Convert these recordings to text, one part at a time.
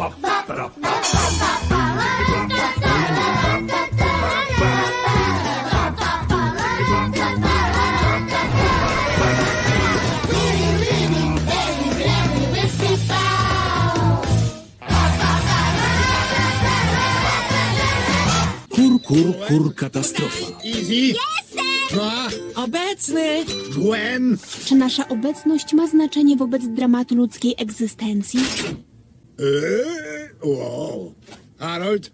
Kur, kur, kur, katastrofa. Easy! No, Obecny! Gwen! Czy nasza obecność ma znaczenie wobec dramatu ludzkiej egzystencji? Eee, wow. Harold?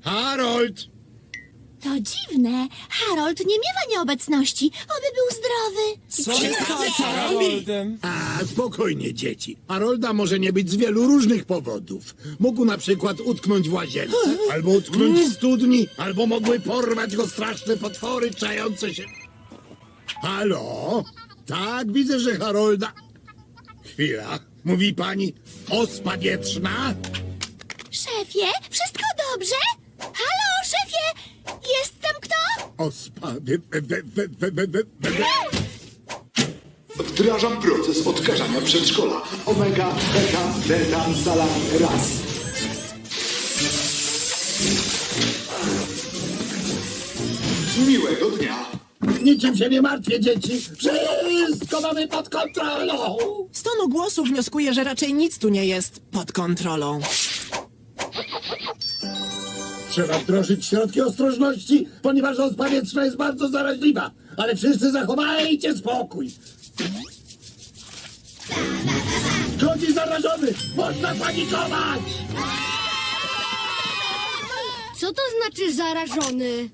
Harold! To dziwne. Harold nie miewa nieobecności. Oby był zdrowy. Co jest z Haroldem? A, spokojnie, dzieci. Harolda może nie być z wielu różnych powodów. Mógł na przykład utknąć w łazience, albo utknąć w studni, albo mogły porwać go straszne potwory czające się... Halo? Tak, widzę, że Harolda... Chwila. Mówi pani ospa wietrzna? Szefie, wszystko dobrze? Halo, szefie! Jest tam kto? Ospa... Wie, we, we, we, we, we, we, we. Wdrażam proces odkażania przedszkola. Omega, beta, delta, salami, raz. Miłego dnia. Niczym się nie martwię, dzieci. Wszystko mamy pod kontrolą. Z tonu głosu wnioskuję, że raczej nic tu nie jest pod kontrolą. Trzeba wdrożyć środki ostrożności, ponieważ ospa wietrzna jest bardzo zaraźliwa. Ale wszyscy zachowajcie spokój. Chodzi zarażony! Można panikować! Co to znaczy zarażony?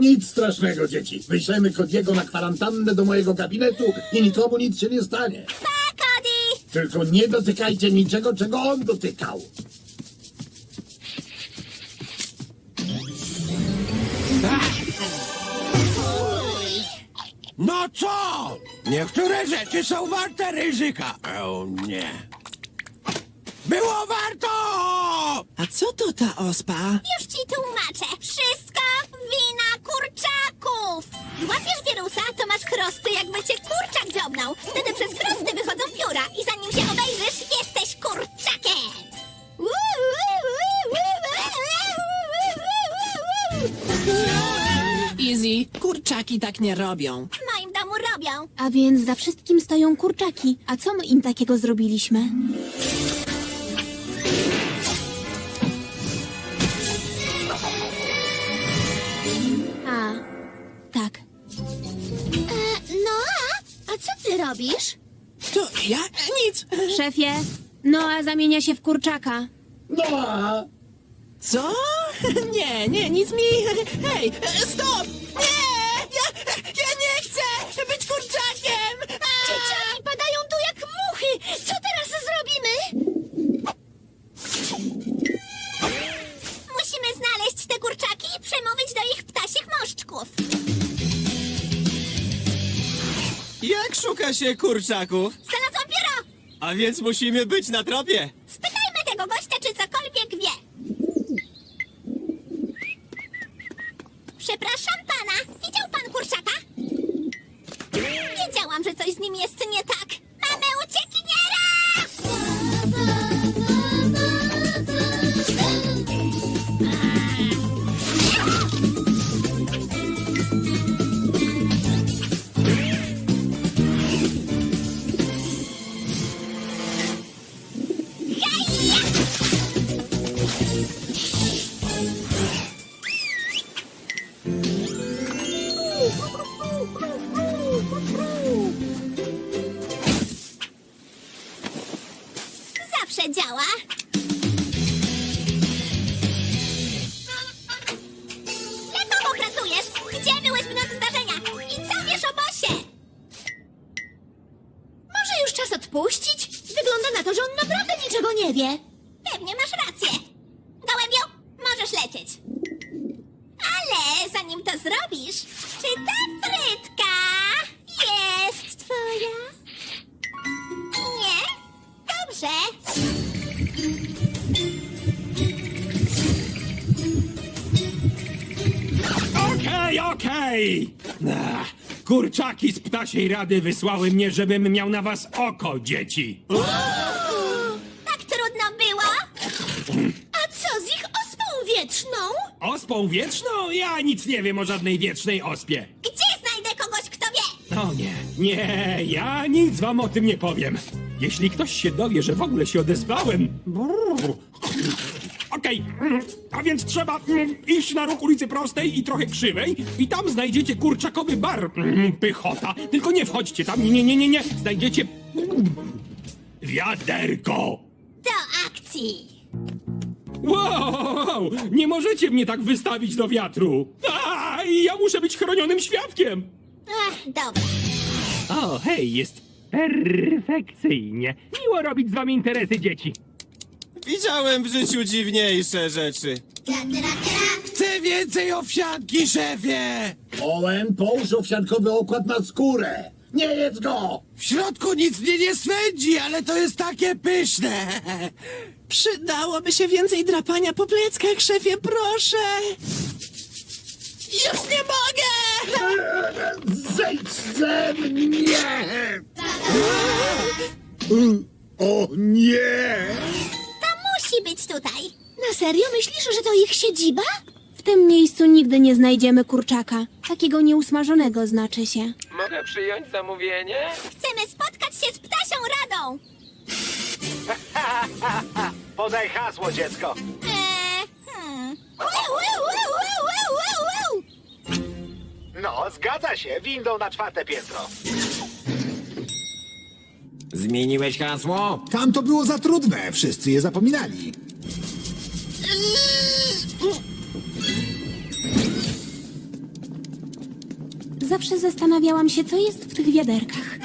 Nic strasznego, dzieci. Wyślemy Kodiego na kwarantannę do mojego gabinetu i nikomu nic się nie stanie. Tak, Cody! Tylko nie dotykajcie niczego, czego on dotykał. No co? Niektóre rzeczy są warte ryzyka. O nie. Było warto! A co to ta ospa? Już ci tłumaczę. Kurczaki tak nie robią. W moim domu robią. A więc za wszystkim stoją kurczaki. A co my im takiego zrobiliśmy? A, tak. E, no a? A co ty robisz? To ja? Nic. Szefie, Noa zamienia się w kurczaka. No a... Co? Nie, nie, nic mi... Hej, stop! Nie! Ja, ja nie chcę być kurczakiem! A! Dzieciaki padają tu jak muchy. Co teraz zrobimy? Musimy znaleźć te kurczaki i przemówić do ich ptasich moszczków. Jak szuka się kurczaków? Znalazłam pióro! A więc musimy być na tropie. Spytajmy tego gościa, czy cokolwiek wie. Przepraszam pana, widział pan kurczaka? Że coś z nim jest nie nie wie. Pewnie masz rację. Gołębiu, możesz lecieć. Ale zanim to zrobisz, czy ta frytka jest twoja? Nie? Dobrze. Okej, okej! Ach, Kurczaki z ptasiej rady wysłały mnie, żebym miał na was oko, dzieci. Ospą wieczną? Ja nic nie wiem o żadnej wiecznej ospie. Gdzie znajdę kogoś, kto wie? O nie, nie, ja nic wam o tym nie powiem. Jeśli ktoś się dowie, że w ogóle się odezwałem... brrr. Okej, mm, a więc trzeba mm, iść na róg ulicy Prostej i trochę krzywej i tam znajdziecie kurczakowy bar mm, Pychota. Tylko nie wchodźcie tam, nie, nie, nie, nie, nie. Znajdziecie... mm, wiaderko. Do akcji. Wow, nie możecie mnie tak wystawić do wiatru. A, ja muszę być chronionym świadkiem. Ach, dobra. O, hej, jest perfekcyjnie. Miło robić z wami interesy dzieci. Widziałem w życiu dziwniejsze rzeczy. Tra, tra, tra. Chcę więcej owsianki, szefie! Owen, połóż owsiankowy okład na skórę. Nie jedz go! W środku nic mnie nie swędzi, ale to jest takie pyszne! Przydałoby się więcej drapania po pleckach, szefie, proszę! Już nie mogę! Zejdź ze mnie! O nie! To musi być tutaj. Na serio myślisz, że to ich siedziba? W tym miejscu nigdy nie znajdziemy kurczaka. Takiego nieusmażonego znaczy się. Mogę przyjąć zamówienie? Chcemy spotkać się z ptasią radą. Podaj hasło, dziecko. Eee, hmm. No, zgadza się, windą na czwarte piętro. Zmieniłeś hasło? Tam to było za trudne, wszyscy je zapominali. Zawsze zastanawiałam się, co jest w tych wiaderkach.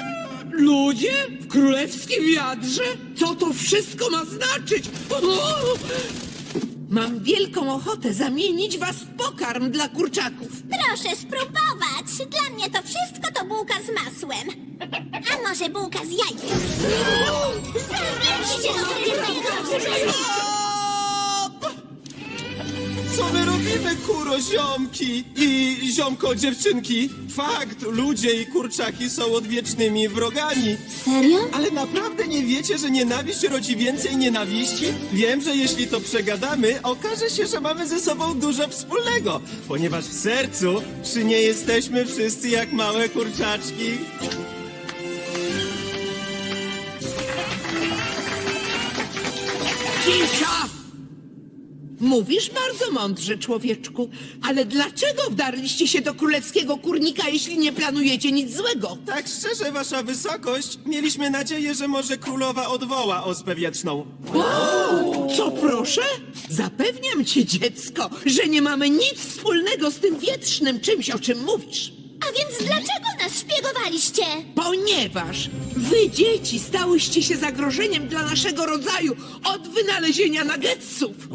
Ludzie? W królewskim wiadrze? Co to wszystko ma znaczyć? O! Mam wielką ochotę zamienić was w pokarm dla kurczaków. Proszę spróbować. Dla mnie to wszystko to bułka z masłem. A może bułka z jajkiem? Zamieńcie sobie Co my robimy, kuro ziomki i ziomko dziewczynki? Fakt, ludzie i kurczaki są odwiecznymi wrogami. Serio? Ale naprawdę nie wiecie, że nienawiść rodzi więcej nienawiści? Wiem, że jeśli to przegadamy, okaże się, że mamy ze sobą dużo wspólnego, ponieważ w sercu czy nie jesteśmy wszyscy jak małe kurczaczki? Cisza! Mówisz bardzo mądrze, człowieczku, ale dlaczego wdarliście się do królewskiego kurnika, jeśli nie planujecie nic złego? Tak szczerze, wasza wysokość, mieliśmy nadzieję, że może królowa odwoła ospę wietrzną. Co proszę? Zapewniam cię, dziecko, że nie mamy nic wspólnego z tym wietrznym czymś, o czym mówisz. Więc dlaczego nas szpiegowaliście? Ponieważ wy, dzieci, stałyście się zagrożeniem dla naszego rodzaju od wynalezienia nuggetsów.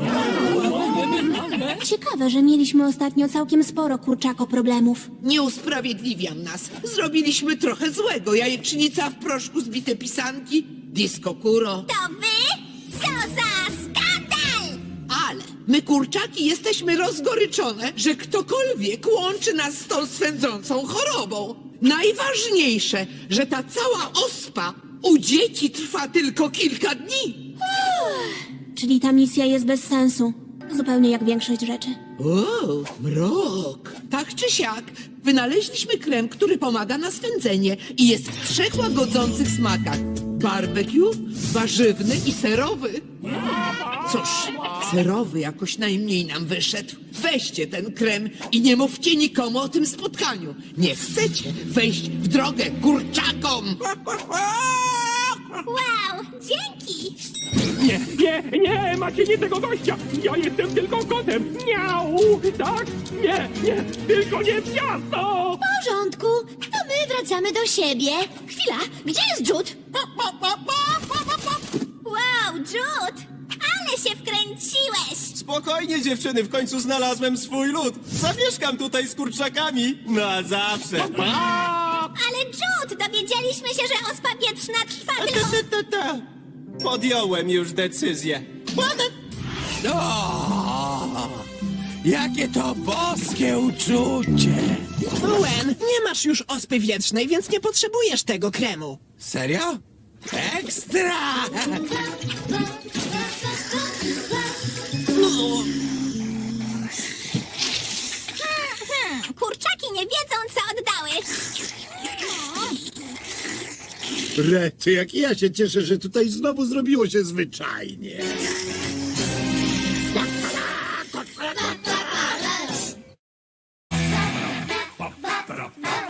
Ciekawe, że mieliśmy ostatnio całkiem sporo kurczako problemów. Nie usprawiedliwiam nas. Zrobiliśmy trochę złego. Jajecznica w proszku, zbite pisanki, disco kuro. To wy? Co za my, kurczaki, jesteśmy rozgoryczone, że ktokolwiek łączy nas z tą swędzącą chorobą. Najważniejsze, że ta cała ospa u dzieci trwa tylko kilka dni. Czyli ta misja jest bez sensu. Zupełnie jak większość rzeczy. O, mrok. Tak czy siak, wynaleźliśmy krem, który pomaga na swędzenie i jest w trzech łagodzących smakach. Barbecue, warzywny i serowy. Cóż, serowy jakoś najmniej nam wyszedł. Weźcie ten krem i nie mówcie nikomu o tym spotkaniu. Nie chcecie wejść w drogę kurczakom. Wow, dzięki! Nie, nie, nie, macie nie tego gościa! Ja jestem tylko kotem! Miau! Tak? Nie, nie, tylko nie miasto! W porządku, to my wracamy do siebie. Chwila, gdzie jest Jude? Wow, wkręciłeś! Spokojnie, dziewczyny, w końcu znalazłem swój lud. Zamieszkam tutaj z kurczakami. Na zawsze. Ale Jude, dowiedzieliśmy się, że ospa wietrzna trwa Ta, tylko... ta, ta, ta. Podjąłem już decyzję. O, jakie to boskie uczucie! Owen, nie masz już ospy wietrznej, więc nie potrzebujesz tego kremu. Serio? Ekstra! Rety, jak ja się cieszę, że tutaj znowu zrobiło się zwyczajnie. Ba, ba, ba, ba, ba, ba, ba.